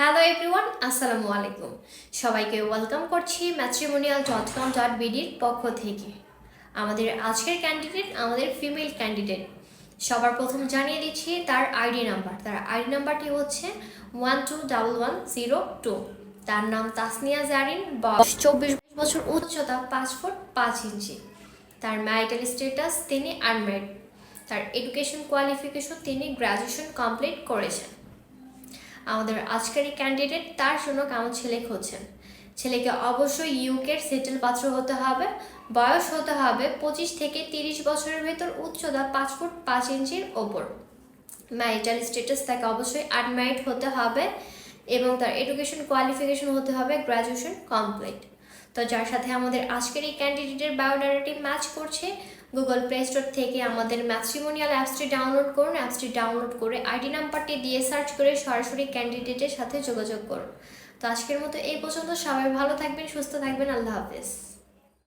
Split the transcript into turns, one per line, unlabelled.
Hello everyone আসসালামু আলাইকুম সবাইকে ওয়েলকাম করছি ম্যাট্রিমোনিয়াল ডট কম ডট বিডির পক্ষ থেকে। আমাদের আজকের ক্যান্ডিডেট আমাদের ফিমেল ক্যান্ডিডেট সবার প্রথম জানিয়ে দিচ্ছি তার আইডি নাম্বার তার আইডি নাম্বারটি হচ্ছে one two double one zero two তার নাম তাসনিয়া জারিন, বয়স চব্বিশ বছর, উচ্চতা পাঁচ ফুট পাঁচ ইঞ্চি। তার ম্যারিটাল স্ট্যাটাস তিনি আনম্যারিড তার এডুকেশন কোয়ালিফিকেশন তিনি গ্র্যাজুয়েশন কমপ্লিট করেছেন। আমাদের আজকের ক্যান্ডিডেট তার জন্য কেমন ছেলে খুঁজছেন? ছেলেকে অবশ্যই ইউকের সেটেল পাত্র হতে হবে। বয়স হতে হবে পঁচিশ থেকে তিরিশ বছরের ভেতর উচ্চতা পাঁচ ফুট পাঁচ ইঞ্চির ওপর। ম্যারিটাল স্ট্যাটাস তাকে অবশ্যই আনম্যারিড হতে হবে এবং তার এডুকেশন কোয়ালিফিকেশন হতে হবে গ্র্যাজুয়েশন কমপ্লিট তো যার সাথে আমাদের আজকের এই ক্যান্ডিডেটের বায়োডাটাটি ম্যাচ করছে গুগল প্লে স্টোর থেকে আমাদের ম্যাট্রিমোনিয়াল অ্যাপসটি ডাউনলোড করুন। অ্যাপসটি ডাউনলোড করে আইডি নাম্বারটি দিয়ে সার্চ করে সরাসরি ক্যান্ডিডেটের সাথে যোগাযোগ করুন। তো আজকের মতো এই পর্যন্ত। সবাই ভালো থাকবেন, সুস্থ থাকবেন। আল্লাহ হাফেজ।